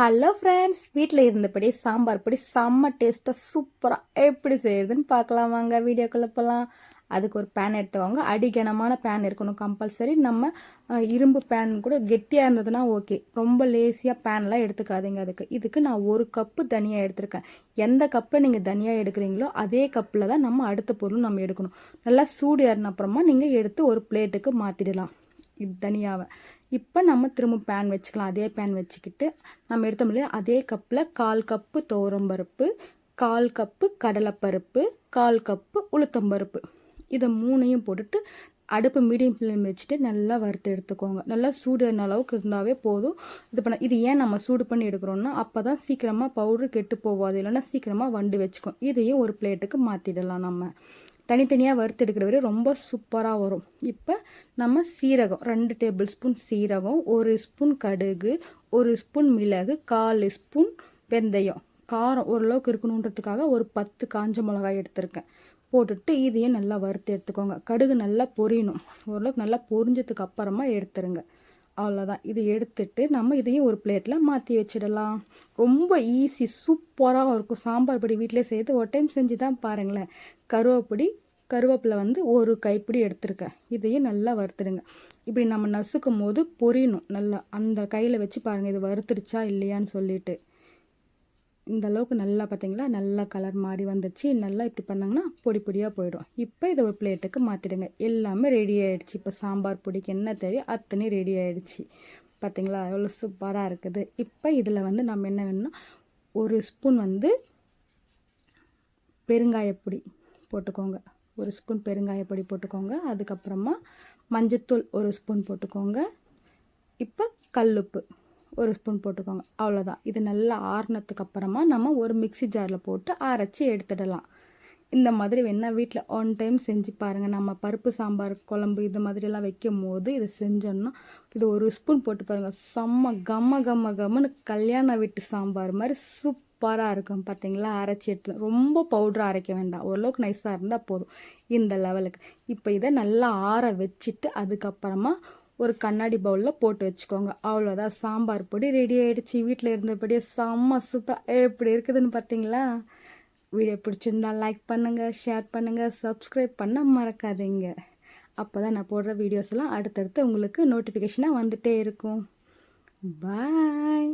Hello friends வீட்டில் இருந்தபடி சாம்பார் பொடி செம்ம டேஸ்ட்டாக சூப்பராக எப்படி செய்யுதுன்னு பார்க்கலாம். வாங்க வீடியோக்குள்ளே போகலாம் அதுக்கு ஒரு பேன் எடுத்துக்கோங்க. அடிகனமான பேன் இருக்கணும் கம்பல்சரி நம்ம இரும்பு பேன் கூட கெட்டியாக இருந்ததுன்னா ஓகே ரொம்ப லேசியாக பேன்லாம் எடுத்துக்காதீங்க அதுக்கு. இதுக்கு நான் ஒரு கப்பு தனியாக எடுத்திருக்கேன். எந்த கப்பில் நீங்கள் தனியாக எடுக்கிறீங்களோ அதே கப்பில் தான் நம்ம அடுத்த பொருள் நம்ம எடுக்கணும். நல்லா சூடு ஏறின அப்புறமா நீங்கள் எடுத்து ஒரு பிளேட்டுக்கு மாற்றிடலாம் இது தனியாவை. இப்போ நம்ம திரும்ப பேன் வச்சுக்கலாம். அதே பேன் வச்சுக்கிட்டு நம்ம எடுத்தோம் இல்லையா அதே கப்பில் கால் கப்பு துவரம்பருப்பு கால் கப்பு கடலைப்பருப்பு கால் கப்பு உளுத்தம்பருப்பு இதை மூணையும் போட்டுட்டு அடுப்பு மீடியம் ஃப்ளேம் வச்சுட்டு நல்லா வறுத்து எடுத்துக்கோங்க. நல்லா சூடு அளவுக்கு இருந்தாவே போதும். இது பண்ண இது ஏன் நம்ம சூடு பண்ணி எடுக்கிறோம்னா அப்போ தான் சீக்கிரமாக பவுடர் கெட்டு போவாது இல்லைன்னா சீக்கிரமாக வண்டு வச்சுக்கும். இதையும் ஒரு பிளேட்டுக்கு மாற்றிடலாம் நம்ம. தனித்தனியாக வறுத்து எடுக்கிற ரொம்ப சூப்பராக வரும். இப்போ நம்ம சீரகம் ரெண்டு டேபிள் ஸ்பூன் சீரகம் ஒரு ஸ்பூன் கடுகு ஒரு ஸ்பூன் மிளகு கால் ஸ்பூன் வெந்தயம். காரம் ஓரளவுக்கு இருக்கணுன்றதுக்காக ஒரு பத்து காஞ்ச மிளகாய் எடுத்திருக்கேன். போட்டுட்டு இதையும் நல்லா வறுத்து எடுத்துக்கோங்க. கடுகு நல்லா பொரியணும். ஓரளவுக்கு நல்லா பொரிஞ்சதுக்கு அப்புறமா எடுத்துருங்க. அவ்வளோதான் இது எடுத்துட்டு நம்ம இதையும் ஒரு பிளேட்டில் மாற்றி வச்சிடலாம். ரொம்ப ஈஸி சூப்பராக இருக்கும். சாம்பார் பொடி வீட்டிலே செய்து ஒரு டைம் செஞ்சு தான் பாருங்களேன். கருவேப்பிடி கருவேப்பிலை வந்து ஒரு கைப்பிடி எடுத்துருக்கேன். இதையும் நல்லா வறுத்துடுங்க. இப்படி நம்ம நசுக்கும் போது பொரியணும் நல்லா. அந்த கையில் வச்சு பாருங்கள் இது வறுத்துடுச்சா இல்லையான்னு சொல்லிட்டு. இந்த அளவுக்கு நல்லா பார்த்தீங்களா நல்லா கலர் மாறி வந்துடுச்சு நல்லா இப்படி பண்ணாங்கன்னா பொடி பொடியாக போயிடும். இப்போ இதை ஒரு பிளேட்டுக்கு மாற்றிடுங்க எல்லாமே ரெடி ஆகிடுச்சு இப்போ சாம்பார் பொடிக்கு என்ன தேவையோ அத்தனை ரெடி ஆகிடுச்சு பார்த்தீங்களா எவ்வளோ சூப்பராக இருக்குது. இப்போ இதில் வந்து நம்ம என்ன வேணும்னா ஒரு ஸ்பூன் வந்து பெருங்காயப்பொடி போட்டுக்கோங்க. ஒரு ஸ்பூன் பெருங்காயப்பொடி போட்டுக்கோங்க. அதுக்கப்புறமா மஞ்சத்தூள் ஒரு ஸ்பூன் போட்டுக்கோங்க. இப்போ கல்லுப்பு. ஒரு ஸ்பூன் போட்டுக்கோங்க. அவ்வளோதான் இது நல்லா ஆறுனதுக்கு அப்புறமா நம்ம ஒரு மிக்ஸி ஜாரில் போட்டு அரைச்சி எடுத்துடலாம். இந்த மாதிரி வேணால் வீட்டில் ஒன் டைம் செஞ்சு பாருங்கள் நம்ம பருப்பு சாம்பார் குழம்பு இது மாதிரிலாம் வைக்கும் போது இதை செஞ்சோம்னா இது ஒரு ஸ்பூன் போட்டு பாருங்கள் செம்ம கம்ம கம்ம கம்மன்னு கல்யாண வீட்டு சாம்பார் மாதிரி சூப்பராக இருக்கும் பார்த்தீங்களா அரைச்சி எடுத்து ரொம்ப பவுட்ரு அரைக்க வேண்டாம். ஓரளவுக்கு நைஸாக இருந்தால் போதும். இந்த லெவலுக்கு இப்போ இதை நல்லா ஆற வச்சுட்டு அதுக்கப்புறமா ஒரு கண்ணாடி பவுலில் போட்டு வச்சுக்கோங்க. அவ்வளோதான் சாம்பார் பொடி ரெடி ஆகிடுச்சு வீட்டில் இருந்தபடியே செம்ம சூப்பர் எப்படி இருக்குதுன்னு பார்த்தீங்களா வீடியோ பிடிச்சிருந்தா லைக் பண்ணுங்கள் ஷேர் பண்ணுங்கள் சப்ஸ்கிரைப் பண்ண மறக்காதீங்க. அப்போ தான் நான் போடுற வீடியோஸ் எல்லாம் அடுத்தடுத்து உங்களுக்கு நோட்டிஃபிகேஷனாக வந்துகிட்டே இருக்கும். பாய்